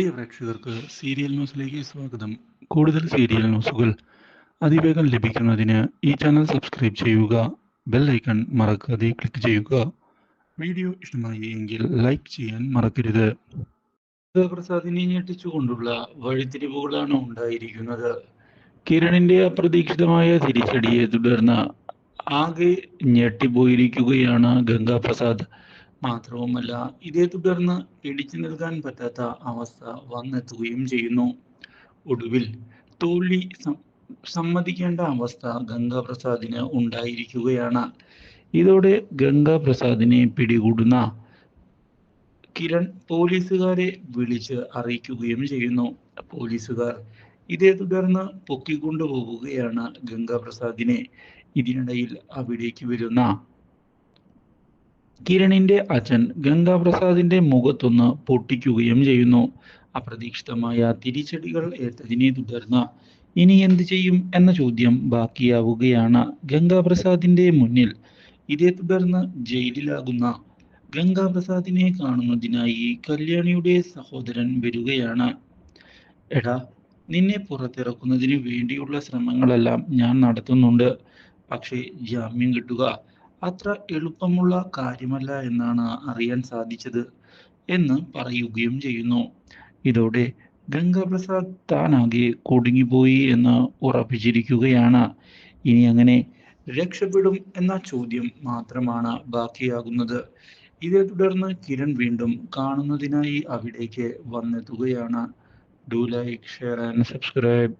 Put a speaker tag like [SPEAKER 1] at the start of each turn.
[SPEAKER 1] പ്രിയ പ്രേക്ഷകർക്ക് സീരിയൽ ന്യൂസിലേക്ക് സ്വാഗതം. കൂടുതൽ സീരിയൽ ന്യൂസുകൾ അതിവേഗം ലഭിക്കുന്നതിന് ഈ ചാനൽ സബ്സ്ക്രൈബ് ചെയ്യുക ബെൽ ഐക്കൺ മറക്കാതെ ക്ലിക്ക് ചെയ്യുക. വീഡിയോ ഇഷ്ടമായി എങ്കിൽ ലൈക്ക് ചെയ്യാൻ മറക്കരുത്. പ്രസാദിനെ ഞെട്ടിച്ചുകൊണ്ടുള്ള വഴിത്തിരിവുകളാണ് ഉണ്ടായിരിക്കുന്നത്. കിരണിന്റെ അപ്രതീക്ഷിതമായ തിരിച്ചടിയെ തുടർന്ന് ആകെ ഞെട്ടിപ്പോയിരിക്കുകയാണ് ഗംഗാപ്രസാദ്. മാത്രവുമല്ല ഇതേ തുടർന്ന് പിടിച്ചു നിൽക്കാൻ പറ്റാത്ത അവസ്ഥ വന്നെത്തുകയും ചെയ്യുന്നു. ഒടുവിൽ തോൽവി സമ്മതിക്കേണ്ട അവസ്ഥ ഗംഗാപ്രസാദിന് ഉണ്ടായിരിക്കുകയാണ്. ഇതോടെ ഗംഗാപ്രസാദിനെ പിടികൂടുന്ന കിരൺ പോലീസുകാരെ വിളിച്ച് അറിയിക്കുകയും ചെയ്യുന്നു. പോലീസുകാർ ഇതേ തുടർന്ന് പൊക്കിക്കൊണ്ടുപോവുകയാണ് ഗംഗാപ്രസാദിനെ. ഇതിനിടയിൽ അവിടേക്ക് വരുന്ന കിരണിന്റെ അച്ഛൻ ഗംഗാപ്രസാദിന്റെ മുഖത്തൊന്ന് പൊട്ടിക്കുകയും ചെയ്യുന്നു. അപ്രതീക്ഷിതമായ തിരിച്ചടികൾ ഏറ്റതിനെ തുടർന്ന് ഇനി എന്ത് ചെയ്യും എന്ന ചോദ്യം ബാക്കിയാവുകയാണ്. ഗംഗാപ്രസാദിന്റെ മുന്നിൽ ഇതേ തുടർന്ന് ജയിലിലാകുന്ന ഗംഗാപ്രസാദിനെ കാണുന്നതിനായി കല്യാണിയുടെ സഹോദരൻ വരികയാണ്. എടാ നിന്നെ പുറത്തിറക്കുന്നതിന് വേണ്ടിയുള്ള ശ്രമങ്ങളെല്ലാം ഞാൻ നടത്തുന്നുണ്ട്. പക്ഷേ ജാമ്യം കിട്ടുക അത്ര എളുപ്പമുള്ള കാര്യമല്ല എന്നാണ് അറിയാൻ സാധിച്ചത് എന്ന് പറയുകയും ചെയ്യുന്നു. ഇതോടെ ഗംഗാപ്രസാദ് താനാകെ കുടുങ്ങിപ്പോയി എന്ന് ഉറപ്പിച്ചിരിക്കുകയാണ്. ഇനി അങ്ങനെ രക്ഷപ്പെടും എന്ന ചോദ്യം മാത്രമാണ് ബാക്കിയാകുന്നത്. ഇതേ തുടർന്ന് കിരൺ വീണ്ടും കാണുന്നതിനായി അവിടേക്ക് വന്നെത്തുകയാണ്. Do like share and subscribe